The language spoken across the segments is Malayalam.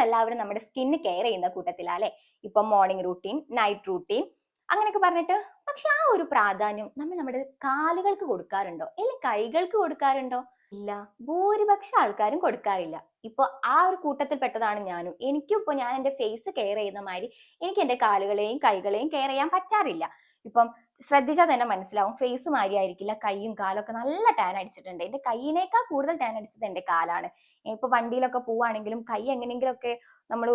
നമ്മളെല്ലാവരും നമ്മുടെ സ്കിന്ന് കെയർ ചെയ്യുന്ന കൂട്ടത്തിലാ അല്ലെ? ഇപ്പൊ മോർണിംഗ് റൂട്ടീൻ നൈറ്റ് റൂട്ടീൻ അങ്ങനെയൊക്കെ പറഞ്ഞിട്ട് പക്ഷെ ആ ഒരു പ്രാധാന്യം നമ്മൾ നമ്മുടെ കാലുകൾക്ക് കൊടുക്കാറുണ്ടോ? അല്ലെങ്കിൽ കൈകൾക്ക് കൊടുക്കാറുണ്ടോ? ഇല്ല. ഭൂരിപക്ഷം ആൾക്കാരും കൊടുക്കാറില്ല. ഇപ്പൊ ആ ഒരു കൂട്ടത്തിൽ പെട്ടതാണ് ഞാനും. എനിക്കും ഇപ്പൊ ഞാൻ എന്റെ ഫേസ് കെയർ ചെയ്യുന്ന മാതിരി എനിക്ക് എന്റെ കാലുകളെയും കൈകളെയും കെയർ ചെയ്യാൻ പറ്റാറില്ല. ഇപ്പം ശ്രദ്ധിച്ചാൽ തന്നെ മനസ്സിലാവും. ഫേസ് മാതിരി ആയിരിക്കില്ല. കൈയും കാലൊക്കെ നല്ല ടാൻ അടിച്ചിട്ടുണ്ട്. എന്റെ കൈയിനേക്കാൾ കൂടുതൽ ടാൻ അടിച്ചത് എന്റെ കാലാണ്. ഇപ്പൊ വണ്ടിയിലൊക്കെ പോവാണെങ്കിലും കൈ എങ്ങനെയെങ്കിലുമൊക്കെ നമ്മൾ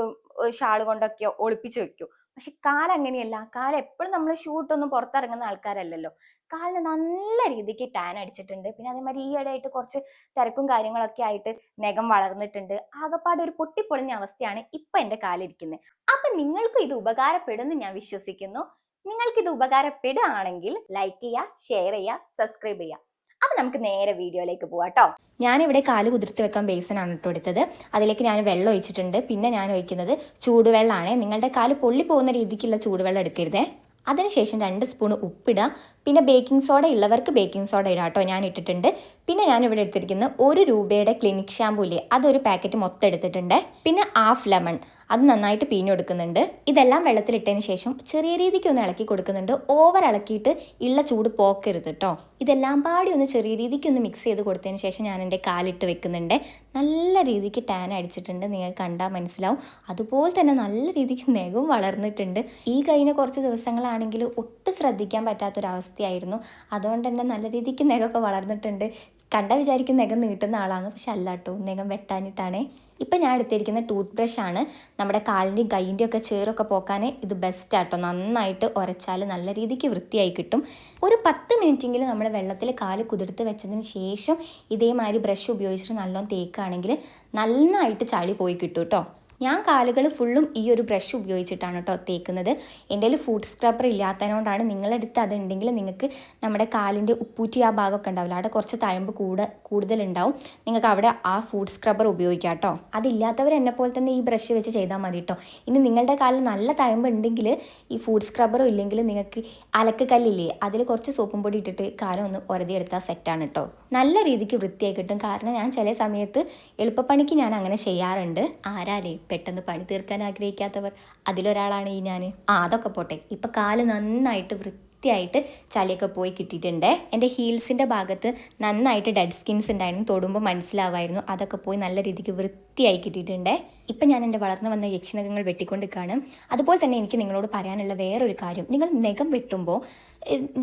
ഷാൾ കൊണ്ടൊക്കെ ഒളിപ്പിച്ച് വെക്കും. പക്ഷെ കാൽ അങ്ങനെയല്ല. കാൽ എപ്പോഴും നമ്മൾ ഷൂട്ടൊന്നും പുറത്തിറങ്ങുന്ന ആൾക്കാരല്ലല്ലോ. കാലിന് നല്ല രീതിക്ക് ടാൻ അടിച്ചിട്ടുണ്ട്. പിന്നെ അതേമാതിരി ഈ ഇടയായിട്ട് കുറച്ച് തിരക്കും കാര്യങ്ങളൊക്കെ ആയിട്ട് നഖം വളർന്നിട്ടുണ്ട്. ആകപ്പാട് ഒരു പൊട്ടിപ്പൊളിഞ്ഞ അവസ്ഥയാണ് ഇപ്പൊ എന്റെ കാലിരിക്കുന്നത് അപ്പൊ നിങ്ങൾക്കും ഇത് ഉപകാരപ്പെടുമെന്ന് ഞാൻ വിശ്വസിക്കുന്നു. നിങ്ങൾക്ക് ഇത് ഉപകാരപ്പെടുകയാണെങ്കിൽ ലൈക്ക് ചെയ്യുക ഷെയർ ചെയ്യുക സബ്സ്ക്രൈബ് ചെയ്യുക. അപ്പൊ നമുക്ക് നേരെ വീഡിയോയിലേക്ക് പോവാം കേട്ടോ ഞാനിവിടെ കാൽ കുതിർത്ത് വെക്കാൻ ബേസിനാണ് ഇട്ട് എടുത്തത്. അതിലേക്ക് ഞാൻ വെള്ളം ഒഴിച്ചിട്ടുണ്ട്. പിന്നെ ഞാൻ ഒഴിക്കുന്നത് ചൂടുവെള്ളമാണ് നിങ്ങളുടെ കാൽ പൊള്ളി പോകുന്ന രീതിക്കുള്ള ചൂടുവെള്ളം എടുക്കരുതേ. അതിനുശേഷം രണ്ട് സ്പൂൺ ഉപ്പിടുക പിന്നെ ബേക്കിംഗ് സോഡ ഉള്ളവർക്ക് ബേക്കിംഗ് സോഡ ഇടാം കേട്ടോ ഞാൻ ഇട്ടിട്ടുണ്ട്. പിന്നെ ഞാൻ ഇവിടെ എടുത്തിരിക്കുന്നത് ഒരു രൂപയുടെ ക്ലിനിക് ഷാമ്പൂ ഇല്ലേ? അതൊരു പാക്കറ്റ് മൊത്തം എടുത്തിട്ടുണ്ട്. പിന്നെ ഹാഫ് ലെമൺ അത് നന്നായിട്ട് പിഴിഞ്ഞെടുക്കുന്നുണ്ട് ഇതെല്ലാം വെള്ളത്തിലിട്ടതിന് ശേഷം ചെറിയ രീതിക്ക് ഒന്ന് ഇളക്കി കൊടുക്കുന്നുണ്ട്. ഓവർ ഇളക്കിയിട്ട് ഉള്ള ചൂട് പോക്കരുത് കേട്ടോ ഇതെല്ലാം പാടി ഒന്ന് ചെറിയ രീതിക്ക് ഒന്ന് മിക്സ് ചെയ്ത് കൊടുത്തതിന് ശേഷം ഞാൻ എന്റെ കാലിട്ട് വെക്കുന്നുണ്ട്. നല്ല രീതിക്ക് ടാൻ അടിച്ചിട്ടുണ്ട്. നിങ്ങൾക്ക് കണ്ടാൽ മനസ്സിലാവും. അതുപോലെ തന്നെ നല്ല രീതിക്ക് നെഗവും വളർന്നിട്ടുണ്ട്. ഈ കഴിഞ്ഞ കുറച്ച് ദിവസങ്ങളാണെങ്കിൽ ഒട്ടും ശ്രദ്ധിക്കാൻ പറ്റാത്തൊരവസ്ഥയായിരുന്നു. അതുകൊണ്ട് തന്നെ നല്ല രീതിക്ക് നെഗമൊക്കെ വളർന്നിട്ടുണ്ട്. കണ്ട വിചാരിക്കും നെഗം നീട്ടുന്ന ആളാണ് പക്ഷെ അല്ലാട്ടോ നെഗം വെട്ടാനിട്ടാണേ ഇപ്പം ഞാൻ എടുത്തിരിക്കുന്ന ടൂത്ത് ബ്രഷാണ് നമ്മുടെ കാലിന്റെയും കൈന്റെയും ഒക്കെ ചേറൊക്കെ പോക്കാൻ ഇത് ബെസ്റ്റ് ആട്ടോ. നന്നായിട്ട് ഉരച്ചാൽ നല്ല രീതിക്ക് വൃത്തിയായി കിട്ടും. ഒരു പത്ത് മിനിറ്റെങ്കിലും നമ്മൾ വെള്ളത്തിൽ കാൽ കുതിർത്ത് വെച്ചതിന് ശേഷം ഇതേമാതിരി ബ്രഷ് ഉപയോഗിച്ചിട്ട് നല്ലോണം തേക്കുകയാണെങ്കിൽ നന്നായിട്ട് ചളി പോയി കിട്ടും കേട്ടോ ഞാൻ കാലുകൾ ഫുള്ളും ഈ ഒരു ബ്രഷ് ഉപയോഗിച്ചിട്ടാണ് കേട്ടോ തേക്കുന്നത്. എന്റെ കയ്യിൽ ഫുഡ് സ്ക്രബ്ബർ ഇല്ലാത്തതുകൊണ്ടാണ് നിങ്ങളെടുത്ത് അതുണ്ടെങ്കിൽ നിങ്ങൾക്ക് നമ്മുടെ കാലിന്റെ ഉപ്പൂറ്റി ആ ഭാഗമൊക്കെ ഉണ്ടാവില്ല. അവിടെ കുറച്ച് തഴമ്പ് കൂടെ കൂടുതലുണ്ടാവും. നിങ്ങൾക്ക് അവിടെ ആ ഫുഡ് സ്ക്രബ്ബർ ഉപയോഗിക്കാം കേട്ടോ അതില്ലാത്തവർ എന്നെ പോലെ തന്നെ ഈ ബ്രഷ് വെച്ച് ചെയ്താൽ മതി കേട്ടോ ഇനി നിങ്ങളുടെ കാലിൽ നല്ല തഴമ്പ് ഉണ്ടെങ്കിൽ ഈ ഫുഡ് സ്ക്രബ്ബറും ഇല്ലെങ്കിൽ നിങ്ങൾക്ക് അലക്ക് കല്ലില്ലേ അതിൽ കുറച്ച് സോപ്പും പൊടി ഇട്ടിട്ട് കാലം ഒന്ന് ഉരതിയെടുത്താൽ സെറ്റാണ് കേട്ടോ നല്ല രീതിക്ക് വൃത്തിയായി കിട്ടും. കാരണം ഞാൻ ചില സമയത്ത് എളുപ്പപ്പണിക്ക് ഞാൻ അങ്ങനെ ചെയ്യാറുണ്ട്. ആരാലേ? പെട്ടെന്ന് പണി തീർക്കാൻ ആഗ്രഹിക്കാത്തവർ അതിലൊരാളാണ് ഈ ഞാൻ ആ അതൊക്കെ പോട്ടെ. ഇപ്പം കാൽ നന്നായിട്ട് വൃത്തിയായിട്ട് ചളിയൊക്കെ പോയി കിട്ടിയിട്ടുണ്ട്. എന്റെ ഹീൽസിന്റെ ഭാഗത്ത് നന്നായിട്ട് ഡെഡ് സ്കിൻസ് ഉണ്ടായിരുന്നു. തൊടുമ്പോൾ മനസ്സിലാവായിരുന്നു. അതൊക്കെ പോയി നല്ല രീതിക്ക് വൃത്തിയായി കിട്ടിയിട്ടുണ്ട്. ഇപ്പം ഞാൻ എന്റെ വളർന്നു വന്ന യക്ഷിനകങ്ങൾ കാണും അതുപോലെ തന്നെ എനിക്ക് നിങ്ങളോട് പറയാനുള്ള വേറൊരു കാര്യം. നിങ്ങൾ നഖം വെട്ടുമ്പോൾ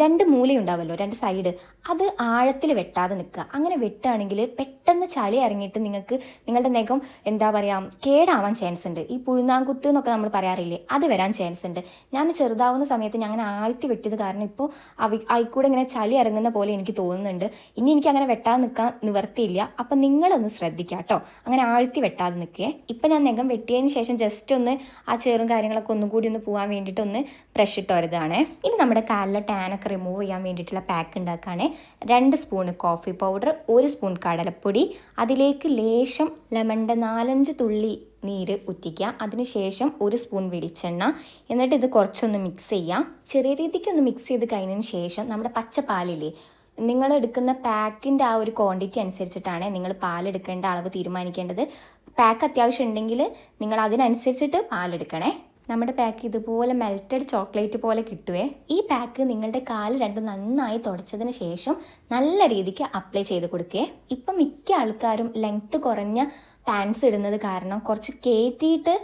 രണ്ട് മൂലയുണ്ടാവല്ലോ രണ്ട് സൈഡ് അത് ആഴത്തിൽ വെട്ടാതെ നിൽക്കുക. അങ്ങനെ വെട്ടുകയാണെങ്കിൽ പെട്ടെന്ന് ചളി ഇറങ്ങിയിട്ട് നിങ്ങൾക്ക് നിങ്ങളുടെ നഖം എന്താ പറയുക കേടാവാൻ ചാൻസ് ഉണ്ട്. ഈ പുഴുന്നാങ്കുത്ത് എന്നൊക്കെ നമ്മൾ പറയാറില്ലേ അത് വരാൻ ചാൻസ് ഉണ്ട്. ഞാൻ ചെറുതാവുന്ന സമയത്ത് ഞാൻ അങ്ങനെ ആഴ്ത്തി വെട്ടിയത് ഇപ്പോൾ അവ ആയിക്കൂടെ ഇങ്ങനെ ചളി ഇറങ്ങുന്ന പോലെ എനിക്ക് തോന്നുന്നുണ്ട്. ഇനി എനിക്ക് അങ്ങനെ വെട്ടാൻ നിൽക്കാൻ നിവർത്തിയില്ല. അപ്പം നിങ്ങളൊന്ന് ശ്രദ്ധിക്കുക കേട്ടോ അങ്ങനെ ആഴ്ത്തി വെട്ടാതെ നിൽക്കേ ഇപ്പം ഞാൻ നഖം വെട്ടിയതിന് ശേഷം ജസ്റ്റ് ഒന്ന് ആ ചേറും കാര്യങ്ങളൊക്കെ ഒന്നും കൂടി ഒന്ന് പോകാൻ വേണ്ടിയിട്ട് ഒന്ന് ബ്രഷ് ഇട്ട് വരുന്നതാണ് ഇനി നമ്മുടെ കാലിലെ ടാനൊക്കെ റിമൂവ് ചെയ്യാൻ വേണ്ടിയിട്ടുള്ള പാക്ക് ഉണ്ടാക്കുകയാണ് രണ്ട് സ്പൂൺ കോഫി പൗഡർ ഒരു സ്പൂൺ കടലപ്പൊടി അതിലേക്ക് ലേശം ലെമണിന്റെ നാലഞ്ച് തുള്ളി നീര് ഉറ്റിക്കുക അതിനുശേഷം ഒരു സ്പൂൺ വെളിച്ചെണ്ണ. എന്നിട്ട് ഇത് കുറച്ചൊന്ന് മിക്സ് ചെയ്യാം ചെറിയ രീതിക്ക് ഒന്ന് മിക്സ് ചെയ്ത് കഴിഞ്ഞതിന് ശേഷം നമ്മുടെ പച്ചപ്പാലില്ലേ നിങ്ങൾ എടുക്കുന്ന പാക്കിന്റെ ആ ഒരു ക്വാണ്ടിറ്റി അനുസരിച്ചിട്ടാണ് നിങ്ങൾ പാലെടുക്കേണ്ട അളവ് തീരുമാനിക്കേണ്ടത്. പാക്ക് അത്യാവശ്യം ഉണ്ടെങ്കിൽ നിങ്ങൾ അതിനനുസരിച്ചിട്ട് പാലെടുക്കണേ. നമ്മുടെ പാക്ക് ഇതുപോലെ മെൽറ്റഡ് ചോക്ലേറ്റ് പോലെ കിട്ടുവേ. ഈ പാക്ക് നിങ്ങളുടെ കാൽ രണ്ടും നന്നായി തുടച്ചതിന് ശേഷം നല്ല രീതിക്ക് അപ്ലൈ ചെയ്ത് കൊടുക്കേ. ഇപ്പം മിക്ക ആൾക്കാരും ലെങ്ത്ത് കുറഞ്ഞ പാൻസ് ഇടുന്നത് കാരണം കുറച്ച് കയറ്റിയിട്ട്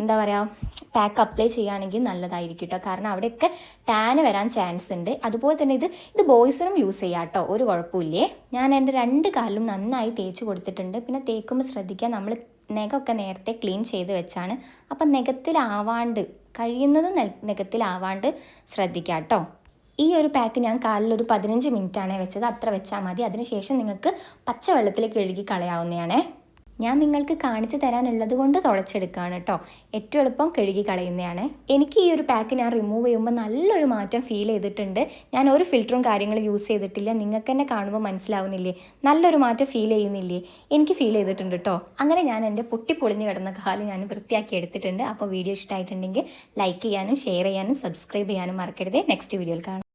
എന്താ പറയുക പാക്ക് അപ്ലൈ ചെയ്യുകയാണെങ്കിൽ നല്ലതായിരിക്കും കേട്ടോ കാരണം അവിടെയൊക്കെ ടാന് വരാൻ ചാൻസ് ഉണ്ട്. അതുപോലെ തന്നെ ഇത് ഇത് ബോയ്സിനും യൂസ് ചെയ്യാം കേട്ടോ ഒരു കുഴപ്പമില്ലേ? ഞാൻ എന്റെ രണ്ട് കാലിലും നന്നായി തേച്ച് കൊടുത്തിട്ടുണ്ട്. പിന്നെ തേക്കുമ്പോൾ ശ്രദ്ധിക്കുക നമ്മൾ നഖമൊക്കെ നേരത്തെ ക്ലീൻ ചെയ്ത് വെച്ചാണ്. അപ്പം നഖത്തിലാവാണ്ട് കഴിയുന്നതും നഖത്തിലാവാണ്ട് ശ്രദ്ധിക്കുക കേട്ടോ ഈ ഒരു പാക്ക് ഞാൻ കാലിൽ ഒരു പതിനഞ്ച് മിനിറ്റാണ് വെച്ചത്. അത്ര വെച്ചാൽ മതി. അതിനുശേഷം നിങ്ങൾക്ക് പച്ചവെള്ളത്തിൽ കഴുകി കളയാവുന്നതാണേ ഞാൻ നിങ്ങൾക്ക് കാണിച്ചു തരാനുള്ളത് കൊണ്ട് തുളച്ചെടുക്കുകയാണ് കേട്ടോ ഏറ്റവും എളുപ്പം കഴുകി കളയുന്നതാണ്. എനിക്ക് ഈ ഒരു പാക്ക് ഞാൻ റിമൂവ് ചെയ്യുമ്പോൾ നല്ലൊരു മാറ്റം ഫീൽ ചെയ്തിട്ടുണ്ട്. ഞാൻ ഒരു ഫിൽറ്ററും കാര്യങ്ങളും യൂസ് ചെയ്തിട്ടില്ല. നിങ്ങൾക്ക് തന്നെ കാണുമ്പോൾ മനസ്സിലാവുന്നില്ലേ? നല്ലൊരു മാറ്റം ഫീൽ ചെയ്യുന്നില്ലേ? എനിക്ക് ഫീൽ ചെയ്തിട്ടുണ്ട് കേട്ടോ അങ്ങനെ ഞാൻ എന്റെ പൊട്ടി പൊളിഞ്ഞ് കിടന്ന കാൽ ഞാൻ വൃത്തിയാക്കി എടുത്തിട്ടുണ്ട്. അപ്പോൾ വീഡിയോ ഇഷ്ടമായിട്ടുണ്ടെങ്കിൽ ലൈക്ക് ചെയ്യാനും ഷെയർ ചെയ്യാനും സബ്സ്ക്രൈബ് ചെയ്യാനും മറക്കരുത്. നെക്സ്റ്റ് വീഡിയോയിൽ കാണാം.